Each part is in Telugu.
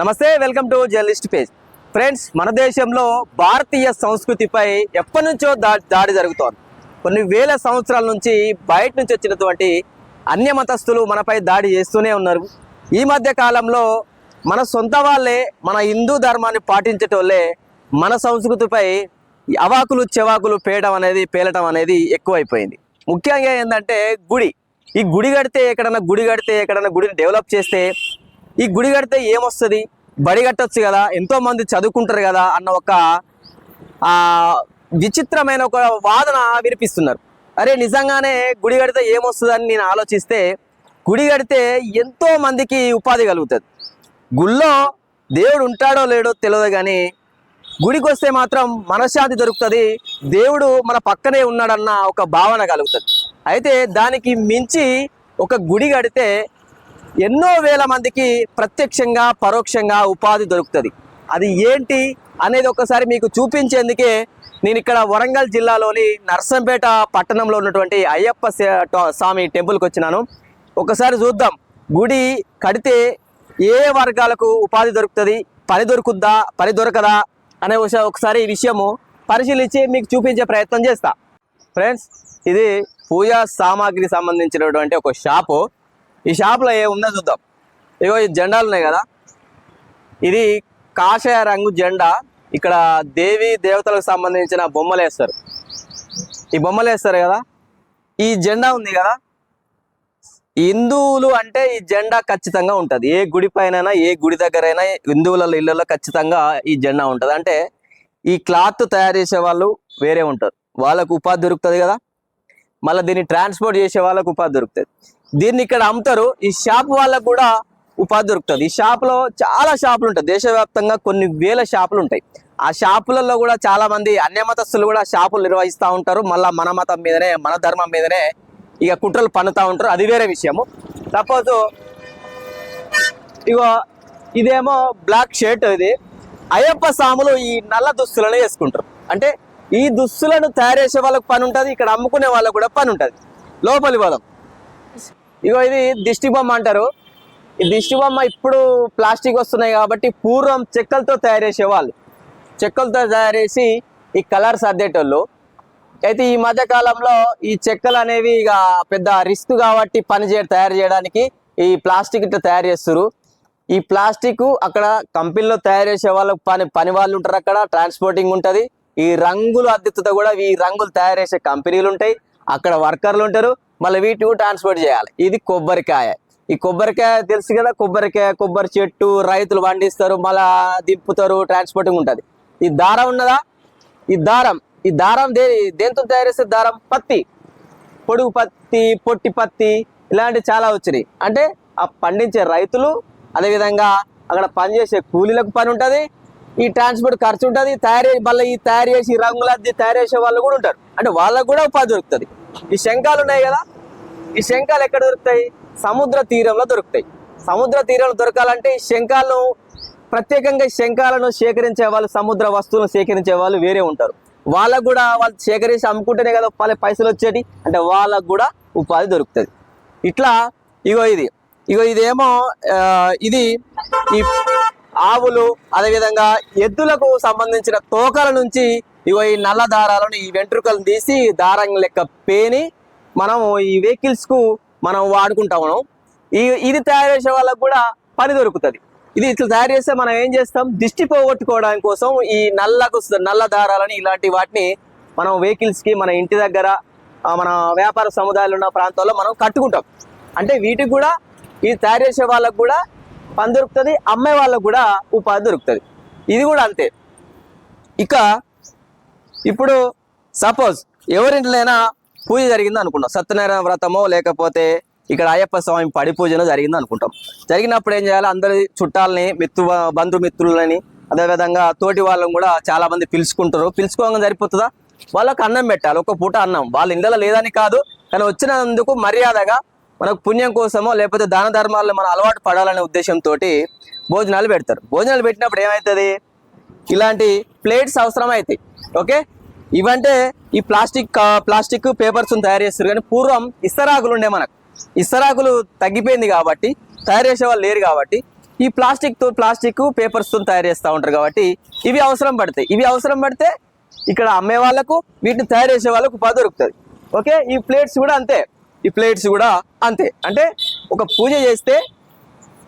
నమస్తే welcome to journalist page. Friends మన దేశంలో భారతీయ సంస్కృతిపై ఎప్పటి నుంచో దాడి జరుగుతోంది. కొన్ని వేల సంవత్సరాల నుంచి బయట నుంచి వచ్చినటువంటి అన్య మతస్థులు మనపై దాడి చేస్తూనే ఉన్నారు. ఈ మధ్య కాలంలో మన సొంత వాళ్ళే మన హిందూ ధర్మాన్ని పాటించేటోళ్ళే మన సంస్కృతిపై అవాకులు చెవాకులు పేయడం అనేది పేలటం అనేది ఎక్కువైపోయింది. ముఖ్యంగా ఏంటంటే గుడి. ఈ గుడి కడితే ఎక్కడన్నా గుడి కడితే ఎక్కడన్నా గుడిని డెవలప్ చేస్తే ఈ గుడి కడితే ఏమొస్తుంది? బడి కట్టొచ్చు కదా ఎంతో మంది చదువుకుంటారు కదా అన్న ఒక విచిత్రమైన ఒక వాదన వినిపిస్తున్నారు. అరే నిజంగానే గుడి కడితే ఏమొస్తుందని నేను ఆలోచిస్తే గుడి కడితే ఎంతో మందికి ఉపాధి కలుగుతుంది. గుళ్ళో దేవుడు ఉంటాడో లేడో తెలియదు కానీ గుడికి వస్తే మాత్రం మనశ్శాంతి దొరుకుతుంది దేవుడు మన పక్కనే ఉన్నాడన్న ఒక భావన కలుగుతుంది. అయితే దానికి మించి ఒక గుడి కడితే ఎన్నో వేల మందికి ప్రత్యక్షంగా పరోక్షంగా ఉపాధి దొరుకుతుంది. అది ఏంటి అనేది ఒకసారి మీకు చూపించేందుకే నేను ఇక్కడ వరంగల్ జిల్లాలోని నర్సంపేట పట్టణంలో ఉన్నటువంటి అయ్యప్ప సే- స్వామి టెంపుల్కి వచ్చినాను. ఒకసారి చూద్దాం. గుడి కడితే ఏ వర్గాలకు ఉపాధి దొరుకుతుంది? పని దొరుకుద్దా? పని దొరకదా? అనే విషయం ఒకసారి ఈ విషయము పరిశీలించి మీకు చూపించే ప్రయత్నం చేస్తా. ఫ్రెండ్స్ ఇది పూజా సామాగ్రి సంబంధించినటువంటి ఒక షాపు. ఈ షాప్లో ఏముందో చూద్దాం. ఇగో ఈ జెండాలు ఉన్నాయి కదా. ఇది కాషాయ రంగు జెండా. ఇక్కడ దేవి దేవతలకు సంబంధించిన బొమ్మలు వేస్తారు. ఈ బొమ్మలు వేస్తారు కదా. ఈ జెండా ఉంది కదా. హిందువులు అంటే ఈ జెండా ఖచ్చితంగా ఉంటుంది. ఏ గుడి పైన ఏ గుడి దగ్గరైనా హిందువుల ఇళ్ళలో ఖచ్చితంగా ఈ జెండా ఉంటుంది. అంటే ఈ క్లాత్ తయారు చేసే వాళ్ళు వేరే ఉంటారు. వాళ్ళకు ఉపాధి దొరుకుతుంది కదా. మళ్ళీ దీన్ని ట్రాన్స్పోర్ట్ చేసే వాళ్ళకు ఉపాధి దొరుకుతుంది. దీన్ని ఇక్కడ అమ్ముతారు. ఈ షాప్ వాళ్ళకు కూడా ఉపాధి దొరుకుతుంది. ఈ షాప్లో చాలా షాపులు ఉంటాయి. దేశవ్యాప్తంగా కొన్ని వేల షాపులు ఉంటాయి. ఆ షాపులలో కూడా చాలా మంది అన్య మతస్థులు కూడా షాపులు నిర్వహిస్తూ ఉంటారు. మళ్ళీ మన మతం మీదనే మన ధర్మం మీదనే ఇక కుట్రలు పన్నుతూ ఉంటారు. అది వేరే విషయము. సపోజ్ ఇగో ఇదేమో బ్లాక్ షర్ట్ ఇది. అయ్యప్ప స్వాములు ఈ నల్ల దుస్తులను వేసుకుంటారు. అంటే ఈ దుస్తులను తయారు చేసే వాళ్ళకి పని ఉంటుంది. ఇక్కడ అమ్ముకునే వాళ్ళకు కూడా పని ఉంటుంది. లోపలి వాళ్ళం ఇగో ఇది దిష్టి బొమ్మ అంటారు. ఈ దిష్టి బొమ్మ ఇప్పుడు ప్లాస్టిక్ వస్తున్నాయి కాబట్టి పూర్వం చెక్కలతో తయారు చేసేవాళ్ళు చెక్కలతో తయారు చేసి ఈ కలర్స్ అద్దేటోళ్ళు అయితే ఈ మధ్య కాలంలో ఈ చెక్కలు అనేవి ఇక పెద్ద రిస్క్ కాబట్టి పని చే తయారు చేయడానికి ఈ ప్లాస్టిక్ ఇట్లా తయారు చేస్తారు ఈ ప్లాస్టిక్ అక్కడ కంపెనీలో తయారు చేసే వాళ్ళకు పని పని వాళ్ళు ఉంటారు అక్కడ ట్రాన్స్పోర్టింగ్ ఉంటుంది. ఈ రంగులు అద్దెతో కూడా ఈ రంగులు తయారు చేసే కంపెనీలు ఉంటాయి. అక్కడ వర్కర్లు ఉంటారు. మళ్ళీ వీటిని ట్రాన్స్పోర్ట్ చేయాలి. ఇది కొబ్బరికాయ. ఈ కొబ్బరికాయ తెలుసు కదా కొబ్బరికాయ కొబ్బరి చెట్టు రైతులు పండిస్తారు మళ్ళా దింపుతారు ట్రాన్స్పోర్టింగ్ ఉంటుంది. ఈ దారం ఉన్నదా? ఈ దారం ఈ దారం దే దేంతో తయారు చేసే దారం? పత్తి. పొడుగు పత్తి పొట్టి పత్తి ఇలాంటివి చాలా వచ్చినాయి. అంటే ఆ పండించే రైతులు అదేవిధంగా అక్కడ పనిచేసే కూలీలకు పని ఉంటుంది ఈ ట్రాన్స్పోర్ట్ ఖర్చు ఉంటుంది తయారు చేసి మళ్ళీ ఈ తయారు చేసి రంగులద్ది తయారు చేసే వాళ్ళు కూడా ఉంటారు. అంటే వాళ్ళకు కూడా ఉపాధి దొరుకుతుంది. ఈ శంఖాలు ఉన్నాయి కదా? ఈ శంఖాలు ఎక్కడ దొరుకుతాయి? సముద్ర తీరంలో దొరుకుతాయి. సముద్ర తీరంలో దొరకాలంటే ఈ శంఖాలను ప్రత్యేకంగా శంఖాలను సేకరించే వాళ్ళు సముద్ర వస్తువులను సేకరించే వాళ్ళు వేరే ఉంటారు. వాళ్ళకు కూడా వాళ్ళు సేకరించి అమ్ముకుంటేనే కదా వాళ్ళ పైసలు వచ్చేటి? అంటే వాళ్ళకు కూడా ఉపాధి దొరుకుతుంది. ఇట్లా ఇగో ఇది. ఇగో ఇదేమో ఇది ఈ ఆవులు అదేవిధంగా ఎద్దులకు సంబంధించిన తోకల నుంచి ఇగో ఈ నల్ల దారాలను ఈ వెంట్రుకలను తీసి దారం లెక్క పేని మనం ఈ వెహికల్స్కు మనం వాడుకుంటాము ఈ ఇది తయారు చేసే వాళ్ళకు కూడా పని దొరుకుతుంది. ఇది ఇట్లా తయారు చేస్తే మనం ఏం చేస్తాం? దిష్టి పోగొట్టుకోవడానికి కోసం ఈ నల్లకు నల్ల దారాలని ఇలాంటి వాటిని మనం వెహికల్స్కి మన ఇంటి దగ్గర మన వ్యాపార సముదాయాలు ఉన్న ప్రాంతాల్లో మనం కట్టుకుంటాం. అంటే వీటికి కూడా ఇది తయారు చేసే వాళ్ళకు కూడా పని దొరుకుతుంది అమ్మే వాళ్ళకు కూడా ఉపాధి దొరుకుతుంది. ఇది కూడా అంతే. ఇక ఇప్పుడు సపోజ్ ఎవరింట్లైనా పూజ జరిగింది అనుకుంటాం. సత్యనారాయణ వ్రతమో లేకపోతే ఇక్కడ అయ్యప్ప స్వామి పడి పూజలో జరిగింది అనుకుంటాం. జరిగినప్పుడు ఏం చేయాలి? అందరి చుట్టాలని మిత్రు బంధుమిత్రులని అదేవిధంగా తోటి వాళ్ళని కూడా చాలా మంది పిలుచుకుంటారు. పిలుచుకోగానే సరిపోతుందా? వాళ్ళకు అన్నం పెట్టాలి. ఒక పూట అన్నం. వాళ్ళ ఇళ్ళలో లేదని కాదు కానీ వచ్చినందుకు మర్యాదగా మనకు పుణ్యం కోసమో లేకపోతే దాన ధర్మాలను మనం అలవాటు పడాలనే ఉద్దేశంతో భోజనాలు పెడతారు. భోజనాలు పెట్టినప్పుడు ఏమవుతుంది ఇలాంటి ప్లేట్స్ అవసరమవుతాయి ఓకే? ఇవంటే ఈ ప్లాస్టిక్ ప్లాస్టిక్ పేపర్స్ తయారు చేస్తారు. కానీ పూర్వం ఇస్తరాకులు ఉండే మనకు. ఇస్తరాకులు తగ్గిపోయింది కాబట్టి తయారు చేసే వాళ్ళు లేరు కాబట్టి ఈ ప్లాస్టిక్తో ప్లాస్టిక్ పేపర్స్తో తయారు చేస్తూ ఉంటారు కాబట్టి ఇవి అవసరం పడతాయి. ఇవి అవసరం పడితే ఇక్కడ అమ్మే వాళ్ళకు వీటిని తయారు చేసే వాళ్ళకు ఉపాధి దొరుకుతుంది ఓకే? ఈ ప్లేట్స్ కూడా అంతే. ఈ ప్లేట్స్ కూడా అంతే. అంటే ఒక పూజ చేస్తే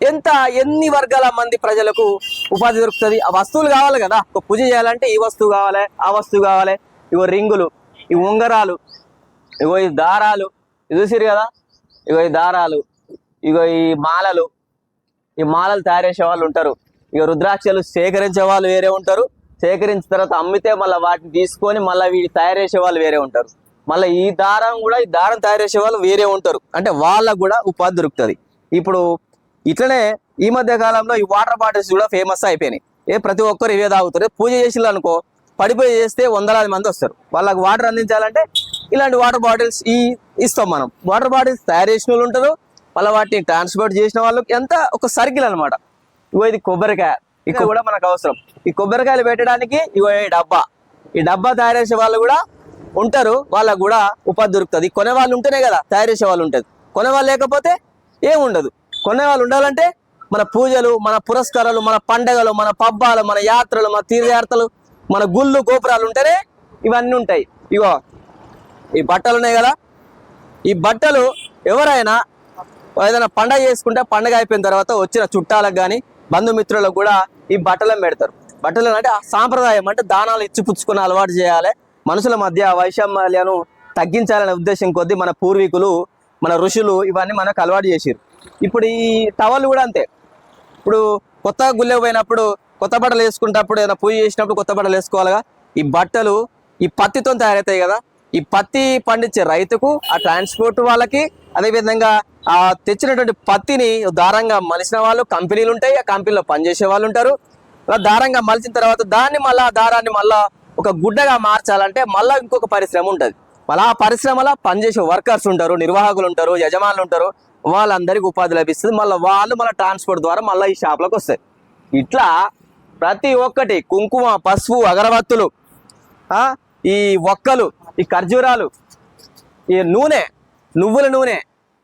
ఎంత ఎన్ని వర్గాల మంది ప్రజలకు ఉపాధి దొరుకుతుంది? ఆ వస్తువులు కావాలి కదా. ఒక పూజ చేయాలంటే ఈ వస్తువు కావాలి ఆ వస్తువు కావాలి. ఇగో రింగులు ఈ ఉంగరాలు ఇగో ఈ దారాలు. చూసిరు కదా? ఇగో ఈ దారాలు ఇగో ఈ మాలలు. ఈ మాలలు తయారు వాళ్ళు ఉంటారు. ఇక రుద్రాక్షలు సేకరించే వాళ్ళు వేరే ఉంటారు. సేకరించిన తర్వాత అమ్మితే మళ్ళీ వాటిని తీసుకొని మళ్ళీ వీటి తయారు చేసే వాళ్ళు వేరే ఉంటారు. మళ్ళీ ఈ దారం కూడా ఈ దారం తయారు చేసే వాళ్ళు వేరే ఉంటారు. అంటే వాళ్ళకు కూడా ఉపాధి దొరుకుతుంది. ఇప్పుడు ఇట్లనే ఈ మధ్య కాలంలో ఈ వాటర్ బాటిల్స్ కూడా ఫేమస్ అయిపోయినాయి. ఏ ప్రతి ఒక్కరు ఇవే తాగుతారు. పూజ చేసిల్లు అనుకో పడిపోయి చేస్తే వందలాది మంది వస్తారు. వాళ్ళకి వాటర్ అందించాలంటే ఇలాంటి వాటర్ బాటిల్స్ ఈ ఇస్తాం మనం. వాటర్ బాటిల్స్ తయారు చేసిన వాళ్ళు ఉంటారు. మళ్ళీ వాటిని ట్రాన్స్పోర్ట్ చేసిన వాళ్ళకి ఎంత ఒక సర్కిల్ అన్నమాట. ఇగో ఇది కొబ్బరికాయ. ఇక్కడ కూడా మనకు అవసరం. ఈ కొబ్బరికాయలు పెట్టడానికి ఇగో ఈ డబ్బా. ఈ డబ్బా తయారు చేసే వాళ్ళు కూడా ఉంటారు వాళ్ళకు కూడా ఉపాధి దొరుకుతుంది. కొనే వాళ్ళు ఉంటేనే కదా తయారు చేసే వాళ్ళు ఉంటుంది. కొనేవాళ్ళు లేకపోతే ఏముండదు కొనేవాళ్ళు ఉండాలంటే మన పూజలు మన పురస్కారాలు మన పండగలు మన పబ్బాలు మన యాత్రలు మన తీర్థయాత్రలు మన గుళ్ళు గోపురాలు ఉంటేనే ఇవన్నీ ఉంటాయి. ఇగో ఈ బట్టలు ఉన్నాయి కదా. ఈ బట్టలు ఎవరైనా ఏదైనా పండగ చేసుకుంటే పండగ అయిపోయిన తర్వాత వచ్చిన చుట్టాలకు కానీ బంధుమిత్రులకు కూడా ఈ బట్టలను పెడతారు. బట్టలు అంటే ఆ సాంప్రదాయం అంటే దానాలు ఇచ్చి పుచ్చుకుని అలవాటు చేయాలి. మనుషుల మధ్య వైషమ్యాలను తగ్గించాలనే ఉద్దేశం కొద్దీ మన పూర్వీకులు మన ఋషులు ఇవన్నీ మనకు అలవాటు చేసారు ఇప్పుడు ఈ టవల్ కూడా అంతే. ఇప్పుడు కొత్తగా గుళ్ళె పోయినప్పుడు కొత్త బట్టలు వేసుకుంటప్పుడు ఏదైనా పూజ చేసినప్పుడు కొత్త బట్టలు వేసుకోవాలిగా? ఈ బట్టలు ఈ పత్తితో తయారవుతాయి కదా? ఈ పత్తి పండించే రైతుకు ఆ ట్రాన్స్పోర్ట్ వాళ్ళకి అదేవిధంగా ఆ తెచ్చినటువంటి పత్తిని దారంగా మలిసిన వాళ్ళు కంపెనీలు ఉంటాయి ఆ కంపెనీలో పనిచేసే వాళ్ళు ఉంటారు. అలా దారంగా మలిచిన తర్వాత దాన్ని మళ్ళీ ఆ దారాన్ని మళ్ళీ ఒక గుడ్డగా మార్చాలంటే మళ్ళీ ఇంకొక పరిశ్రమ ఉంటుంది. మళ్ళీ ఆ పరిశ్రమలో పనిచేసే వర్కర్స్ ఉంటారు నిర్వాహకులు ఉంటారు యజమానులు ఉంటారు. వాళ్ళందరికీ ఉపాధి లభిస్తుంది. మళ్ళీ వాళ్ళు మళ్ళీ ట్రాన్స్పోర్ట్ ద్వారా మళ్ళీ ఈ షాప్లకు వస్తాయి ఇట్లా ప్రతి ఒక్కటి కుంకుమ పసుపు అగరబత్తులు ఈ ఒక్కలు ఈ ఖర్జూరాలు ఈ నూనె నువ్వుల నూనె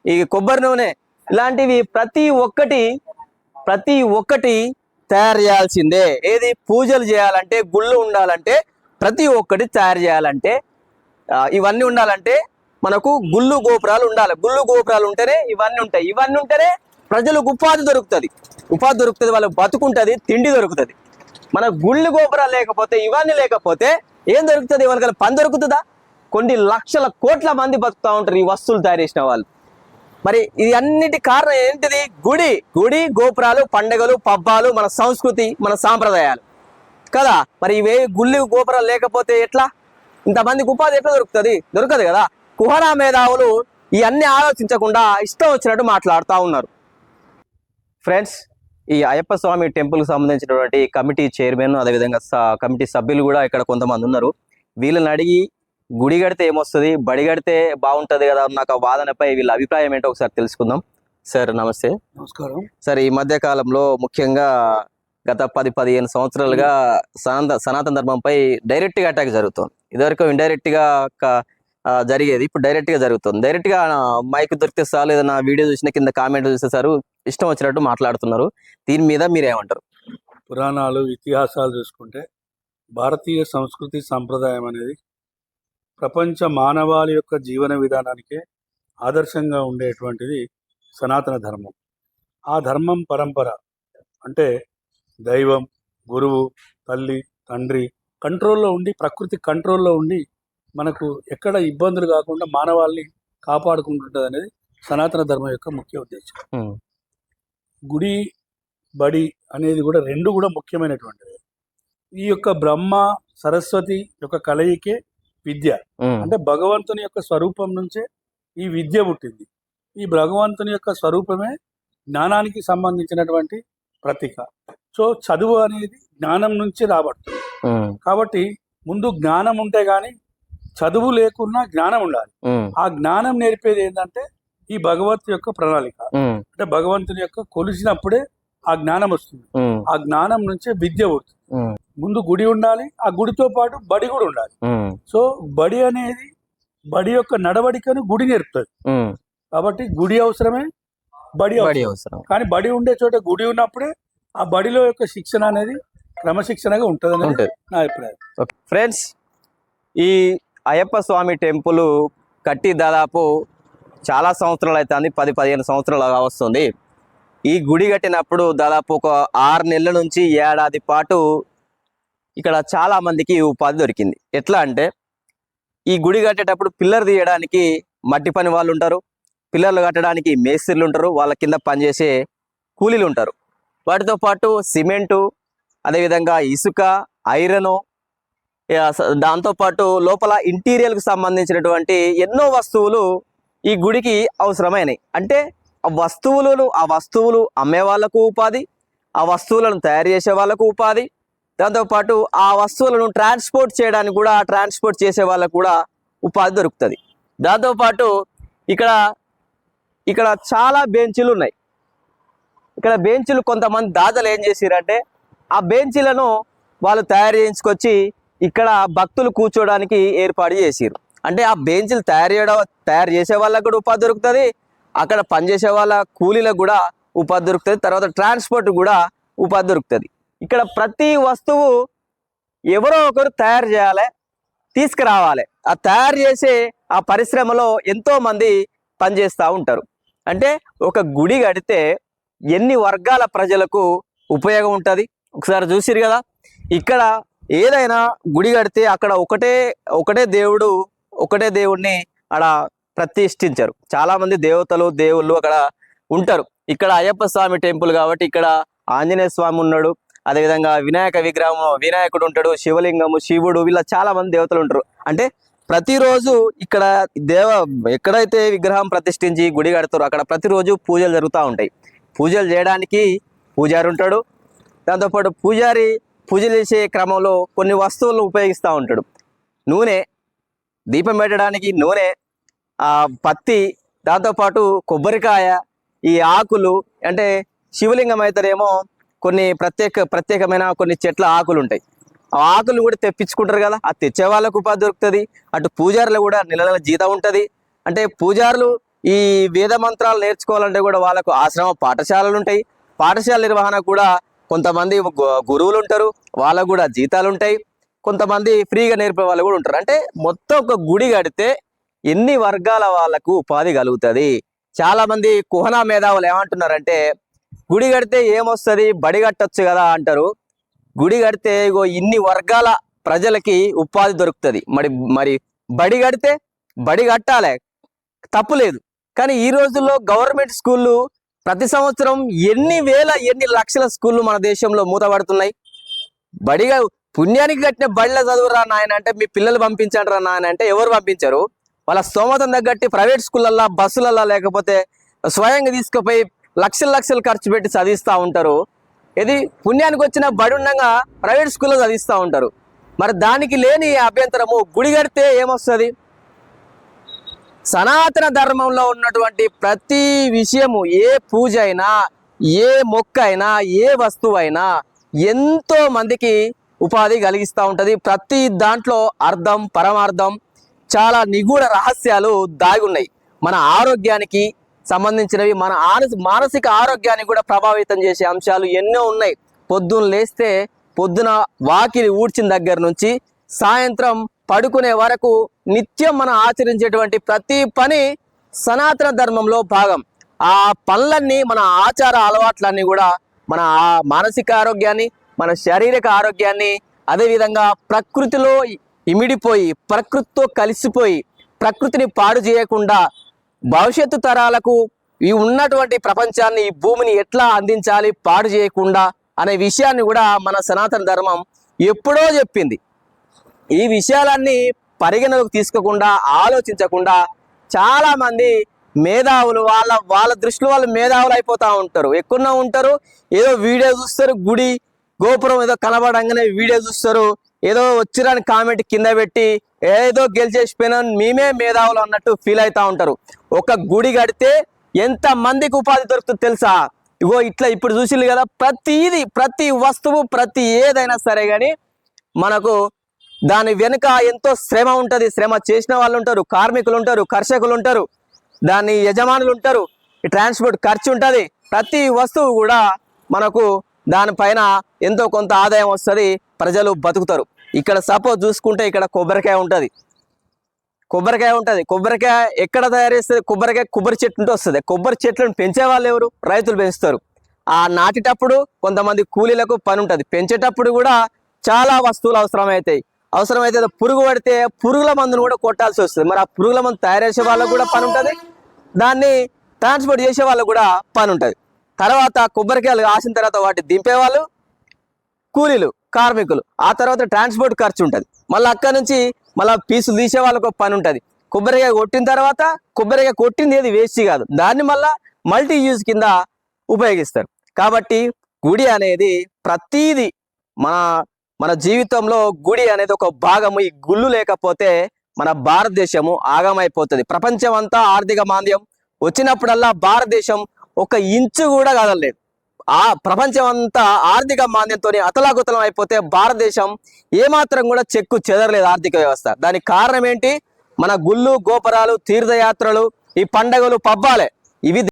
ఈ కొబ్బరి నూనె ఇలాంటివి ప్రతి ఒక్కటి ప్రతి ఒక్కటి తయారు చేయాల్సిందే. ఏది? పూజలు చేయాలంటే గుళ్ళు ఉండాలంటే ప్రతి ఒక్కటి తయారు చేయాలంటే ఇవన్నీ ఉండాలంటే మనకు గుళ్ళు గోపురాలు ఉండాలి. గుళ్ళు గోపురాలు ఉంటేనే ఇవన్నీ ఉంటాయి. ఇవన్నీ ఉంటేనే ప్రజలకు ఉపాధి దొరుకుతుంది. ఉపాధి దొరుకుతుంది వాళ్ళకి బతుకుంటుంది తిండి దొరుకుతుంది. మన గుళ్ళు గోపురాలు లేకపోతే ఇవన్నీ లేకపోతే ఏం దొరుకుతుంది? వాళ్ళకి పని దొరుకుతుందా? కొన్ని లక్షల కోట్ల మంది బతుకుతా ఉంటారు ఈ వస్తువులు తయారు చేసిన వాళ్ళు. మరి ఇది అన్నిటి కారణం ఏంటిది? గుడి. గుడి గోపురాలు పండుగలు పబ్బాలు మన సంస్కృతి మన సాంప్రదాయాలు. కదా? మరి ఇవే గుళ్ళు గోపురాలు లేకపోతే ఎట్లా? ఇంతమందికి ఉపాధి ఎట్లా దొరుకుతుంది? దొరకదు కదా? కుహనా మేధావులు ఇవన్నీ ఆలోచించకుండా ఇష్టం వచ్చినట్టు మాట్లాడుతూ ఉన్నారు. ఫ్రెండ్స్ ఈ అయ్యప్ప స్వామి టెంపుల్కి సంబంధించినటువంటి కమిటీ చైర్మన్ అదేవిధంగా కమిటీ సభ్యులు కూడా ఇక్కడ కొంతమంది ఉన్నారు. వీళ్ళని అడిగి గుడి కడితే ఏమొస్తుంది? బడి కడితే బాగుంటది కదా? నాకు వాదనపై వీళ్ళ అభిప్రాయం ఏంటో ఒకసారి తెలుసుకుందాం. సార్ నమస్తే. నమస్కారం. సార్ ఈ మధ్య కాలంలో ముఖ్యంగా గత పది పదిహేను సంవత్సరాలుగా సనాత సనాతన ధర్మంపై డైరెక్ట్గా అటాక్ జరుగుతుంది. ఇదివరకు ఇండైరెక్ట్గా జరిగేది ఇప్పుడు డైరెక్ట్గా జరుగుతుంది డైరెక్ట్గా మైక్ దొరికితే సార్ ఏదైనా వీడియో చూసిన కింద కామెంట్ చూసేసారు ఇష్టం వచ్చినట్టు మాట్లాడుతున్నారు. దీని మీద మీరు ఏమంటారు పురాణాలు ఇతిహాసాలు చూసుకుంటే భారతీయ సంస్కృతి సంప్రదాయం అనేది ప్రపంచ మానవాళి యొక్క జీవన విధానానికే ఆదర్శంగా ఉండేటువంటిది సనాతన ధర్మం. ఆ ధర్మం పరంపర అంటే దైవం గురువు తల్లి తండ్రి కంట్రోల్లో ఉండి ప్రకృతి కంట్రోల్లో ఉండి మనకు ఎక్కడ ఇబ్బందులు కాకుండా మానవాళిని కాపాడుకుంటుంటుంది అనేది సనాతన ధర్మం యొక్క ముఖ్య ఉద్దేశం. గుడి బడి అనేది కూడా రెండు కూడా ముఖ్యమైనటువంటిది. ఈ యొక్క బ్రహ్మ సరస్వతి యొక్క కలయికే విద్య. అంటే భగవంతుని యొక్క స్వరూపం నుంచే ఈ విద్య పుట్టింది. ఈ భగవంతుని యొక్క స్వరూపమే జ్ఞానానికి సంబంధించినటువంటి ప్రతీక. సో చదువు అనేది జ్ఞానం నుంచి రాబడుతుంది. కాబట్టి ముందు జ్ఞానం ఉంటే గాని చదువు లేకున్నా జ్ఞానం ఉండాలి. ఆ జ్ఞానం నేర్పేది ఏంటంటే ఈ భగవత్ యొక్క ప్రణాళిక. అంటే భగవంతుని యొక్క కొలిసినప్పుడే ఆ జ్ఞానం వస్తుంది. ఆ జ్ఞానం నుంచే విద్య పుడుతుంది. ముందు గుడి ఉండాలి ఆ గుడితో పాటు బడి కూడా ఉండాలి. సో బడి అనేది బడి యొక్క నడవడికను గుడి నేర్పుతుంది. కాబట్టి గుడి అవసరమే బడి. అవసరం. కానీ బడి ఉండే చోట గుడి ఉన్నప్పుడే ఆ బడిలో యొక్క శిక్షణ అనేది క్రమశిక్షణగా ఉంటుంది ఉంటుంది. నా అభిప్రాయం. ఫ్రెండ్స్ ఈ అయ్యప్ప స్వామి టెంపుల్ కట్టి దాదాపు చాలా సంవత్సరాలు అవుతుంది పది పదిహేను సంవత్సరాలు వస్తుంది. ఈ గుడి కట్టినప్పుడు దాదాపు ఒక ఆరు నెలల నుంచి ఏడాది పాటు ఇక్కడ చాలా మందికి ఉపాధి దొరికింది. ఎట్లా అంటే ఈ గుడి కట్టేటప్పుడు పిల్లర్ తీయడానికి మట్టి పని వాళ్ళు ఉంటారు పిల్లర్లు కట్టడానికి మేస్త్రీలు ఉంటారు వాళ్ళ కింద పనిచేసే కూలీలు ఉంటారు. వాటితో పాటు సిమెంటు అదేవిధంగా ఇసుక ఐరను దాంతోపాటు లోపల ఇంటీరియర్కు సంబంధించినటువంటి ఎన్నో వస్తువులు ఈ గుడికి అవసరమైనవి అంటే ఆ వస్తువులను ఆ వస్తువులు అమ్మే వాళ్ళకు ఉపాధి ఆ వస్తువులను తయారు చేసే వాళ్ళకు ఉపాధి దాంతోపాటు ఆ వస్తువులను ట్రాన్స్పోర్ట్ చేయడానికి కూడా ట్రాన్స్పోర్ట్ చేసే వాళ్ళకు కూడా ఉపాధి దొరుకుతుంది. దాంతోపాటు ఇక్కడ ఇక్కడ చాలా బెంచీలు ఉన్నాయి ఇక్కడ బెంచ్లు కొంతమంది దాతలు ఏం చేసిరంటే ఆ బెంచ్లను వాళ్ళు తయారు చేయించుకొచ్చి ఇక్కడ భక్తులు కూర్చోడానికి ఏర్పాటు చేసిరు. అంటే ఆ బెంచీలు తయారు చేయడం తయారు చేసే వాళ్ళకు కూడా ఉపాధి దొరుకుతుంది అక్కడ పనిచేసే వాళ్ళ కూలీలకు కూడా ఉపాధి దొరుకుతుంది తర్వాత ట్రాన్స్పోర్ట్ కూడా ఉపాధి దొరుకుతుంది. ఇక్కడ ప్రతి వస్తువు ఎవరో ఒకరు తయారు చేయాలి తీసుకురావాలి. ఆ తయారు చేసే ఆ పరిశ్రమలో ఎంతోమంది పనిచేస్తూ ఉంటారు. అంటే ఒక గుడి కడితే ఎన్ని వర్గాల ప్రజలకు ఉపయోగం ఉంటుంది? ఒకసారి చూసిరు కదా? ఇక్కడ ఏదైనా గుడి కడితే అక్కడ ఒకటే ఒకటే దేవుడు ఒకటే దేవుడిని అక్కడ ప్రతిష్ఠించారు. చాలా మంది దేవతలు దేవుళ్ళు అక్కడ ఉంటారు. ఇక్కడ అయ్యప్ప స్వామి టెంపుల్ కాబట్టి ఇక్కడ ఆంజనేయ స్వామి ఉన్నాడు. అదేవిధంగా వినాయక విగ్రహము వినాయకుడు ఉంటాడు శివలింగము శివుడు వీళ్ళ చాలా మంది దేవతలు ఉంటారు. అంటే ప్రతిరోజు ఇక్కడ దేవ ఎక్కడైతే విగ్రహం ప్రతిష్ఠించి గుడి కడతారో అక్కడ ప్రతిరోజు పూజలు జరుగుతూ ఉంటాయి. పూజలు చేయడానికి పూజారి ఉంటాడు. దాంతోపాటు పూజారి పూజలు చేసే క్రమంలో కొన్ని వస్తువులను ఉపయోగిస్తూ ఉంటాడు. నూనె దీపం పెట్టడానికి నూనె ఆ పత్తి దాంతోపాటు కొబ్బరికాయ ఈ ఆకులు అంటే శివలింగం అయితేనేమో కొన్ని ప్రత్యేక ప్రత్యేకమైన కొన్ని చెట్ల ఆకులు ఉంటాయి. ఆ ఆకులు కూడా తెప్పించుకుంటారు కదా ఆ తెచ్చే వాళ్ళకు ఉపాధి దొరుకుతుంది. అటు పూజారులు కూడా నెల నెల జీతం ఉంటుంది. అంటే పూజారులు ఈ వేద మంత్రాలు నేర్చుకోవాలంటే కూడా వాళ్ళకు ఆశ్రమ పాఠశాలలు ఉంటాయి. పాఠశాల నిర్వహణ కూడా కొంతమంది గురువులు ఉంటారు వాళ్ళకు కూడా జీతాలు ఉంటాయి కొంతమంది ఫ్రీగా నేర్పే వాళ్ళు కూడా ఉంటారు. అంటే మొత్తం ఒక గుడి కడితే ఎన్ని వర్గాల వాళ్ళకు ఉపాధి కలుగుతుంది? చాలా మంది కుహనా మేధావులు ఏమంటున్నారంటే గుడి కడితే ఏమొస్తుంది? బడి కట్టొచ్చు కదా అంటారు. గుడి కడితే ఇగో ఇన్ని వర్గాల ప్రజలకి ఉపాధి దొరుకుతుంది. మరి మరి బడి కడితే బడి కట్టాలి. తప్పులేదు కానీ ఈ రోజుల్లో గవర్నమెంట్ స్కూళ్ళు ప్రతి సంవత్సరం ఎన్ని వేల ఎన్ని లక్షల స్కూళ్ళు మన దేశంలో మూతపడుతున్నాయి. బడిగా పుణ్యానికి కట్టిన బడిలో చదువురా నాయన అంటే మీ పిల్లలు పంపించండి రా నాయన అంటే ఎవరు పంపించారు. వాళ్ళ స్తోమతం తగ్గట్టి ప్రైవేట్ స్కూళ్ళల్లో బస్సులల్లో లేకపోతే స్వయంగా తీసుకుపోయి లక్షల లక్షలు ఖర్చు పెట్టి చదివిస్తూ ఉంటారు. ఇది పుణ్యానికి వచ్చిన బడి ఉండగా ప్రైవేట్ స్కూల్లో చదివిస్తూ ఉంటారు. మరి దానికి లేని అభ్యంతరము గుడి కడితే ఏమొస్తుంది? సనాతన ధర్మంలో ఉన్నటువంటి ప్రతి విషయము ఏ పూజ అయినా ఏ మొక్క అయినా ఏ వస్తువు అయినా ఎంతో మందికి ఉపాధి కలిగిస్తూ ఉంటుంది. ప్రతి దాంట్లో అర్థం పరమార్థం చాలా నిగూఢ రహస్యాలు దాగి ఉన్నాయి. మన ఆరోగ్యానికి సంబంధించినవి మన మానసిక ఆరోగ్యాన్ని కూడా ప్రభావితం చేసే అంశాలు ఎన్నో ఉన్నాయి. పొద్దున్న లేస్తే పొద్దున వాకిలి ఊడ్చిన దగ్గర నుంచి సాయంత్రం పడుకునే వరకు నిత్యం మనం ఆచరించేటువంటి ప్రతి పని సనాతన ధర్మంలో భాగం. ఆ పనులన్నీ మన ఆచార అలవాట్లన్నీ కూడా మన ఆ మానసిక ఆరోగ్యాన్ని మన శారీరక ఆరోగ్యాన్ని అదేవిధంగా ప్రకృతిలో ఇమిడిపోయి ప్రకృతితో కలిసిపోయి ప్రకృతిని పాడు చేయకుండా భవిష్యత్తు తరాలకు ఈ ఉన్నటువంటి ప్రపంచాన్ని ఈ భూమిని ఎట్లా అందించాలి పాడు చేయకుండా అనే విషయాన్ని కూడా మన సనాతన ధర్మం ఎప్పుడో చెప్పింది. ఈ విషయాలన్నీ పరిగణలోకి తీసుకోకుండా ఆలోచించకుండా చాలా మంది మేధావులు వాళ్ళ వాళ్ళ దృష్టిలో వాళ్ళు మేధావులు అయిపోతూ ఉంటారు. ఎక్కువ ఉంటారు ఏదో వీడియో చూస్తారు గుడి గోపురం ఏదో కనబడంగానే వీడియో చూస్తారు ఏదో వచ్చిరని కామెంట్ కింద పెట్టి ఏదో గెలిచేసిపోయినా మేమే మేధావులు అన్నట్టు ఫీల్ అవుతూ ఉంటారు. ఒక గుడి కడితే ఎంత మందికి ఉపాధి దొరుకుతుంది తెలుసా? ఇగో ఇట్లా ఇప్పుడు చూసిల్లు కదా ప్రతిది ప్రతి వస్తువు ప్రతి ఏదైనా సరే కానీ మనకు దాని వెనుక ఎంతో శ్రమ ఉంటుంది. శ్రమ చేసిన వాళ్ళు ఉంటారు కార్మికులు ఉంటారు కర్షకులు ఉంటారు దాని యజమానులు ఉంటారు. ట్రాన్స్పోర్ట్ ఖర్చు ఉంటుంది. ప్రతి వస్తువు కూడా మనకు దానిపైన ఎంతో కొంత ఆదాయం వస్తుంది. ప్రజలు బతుకుతారు. ఇక్కడ సపోజ్ చూసుకుంటే ఇక్కడ కొబ్బరికాయ ఉంటుంది. కొబ్బరికాయ ఉంటుంది. కొబ్బరికాయ ఎక్కడ తయారు చేస్తుంది కొబ్బరికాయ కొబ్బరి చెట్టు ఉంటే వస్తుంది. కొబ్బరి చెట్లను పెంచే వాళ్ళు ఎవరు? రైతులు పెంచుతారు. ఆ నాటేటప్పుడు కొంతమంది కూలీలకు పని ఉంటుంది. పెంచేటప్పుడు కూడా చాలా వస్తువులు అవసరమవుతాయి. అవసరమైతే పురుగు పడితే పురుగుల మందును కూడా కొట్టాల్సి వస్తుంది. మరి ఆ పురుగుల మందు తయారు చేసే వాళ్ళకు కూడా పని ఉంటుంది. దాన్ని ట్రాన్స్పోర్ట్ చేసే వాళ్ళకు కూడా పని ఉంటుంది. తర్వాత కొబ్బరికాయలు కాసిన తర్వాత వాటి దింపేవాళ్ళు కూలీలు కార్మికులు. ఆ తర్వాత ట్రాన్స్పోర్ట్ ఖర్చు ఉంటుంది. మళ్ళీ అక్కడ నుంచి మళ్ళీ పీసులు తీసే వాళ్ళకు ఒక పని ఉంటుంది. కొబ్బరికాయ కొట్టిన తర్వాత కొబ్బరికాయ కొట్టింది ఏది వేస్ట్ కాదు. దాన్ని మళ్ళీ మల్టీ యూజ్ కింద ఉపయోగిస్తారు. కాబట్టి గుడి అనేది ప్రతీది మన మన జీవితంలో గుడి అనేది ఒక భాగము ఈ గుళ్ళు లేకపోతే మన భారతదేశము ఆగమైపోతుంది. ప్రపంచం అంతా ఆర్థిక మాంద్యం వచ్చినప్పుడల్లా భారతదేశం ఒక ఇంచు కూడా కదలలేదు ఆ ప్రపంచం అంతా ఆర్థిక మాంద్యంతో అతలాకుతలం అయిపోతే భారతదేశం ఏమాత్రం కూడా చెక్కు చెదరలేదు ఆర్థిక వ్యవస్థ. దానికి కారణం ఏంటి? మన గుళ్ళు గోపురాలు తీర్థయాత్రలు ఈ పండగలు పబ్బాలే. ఇవి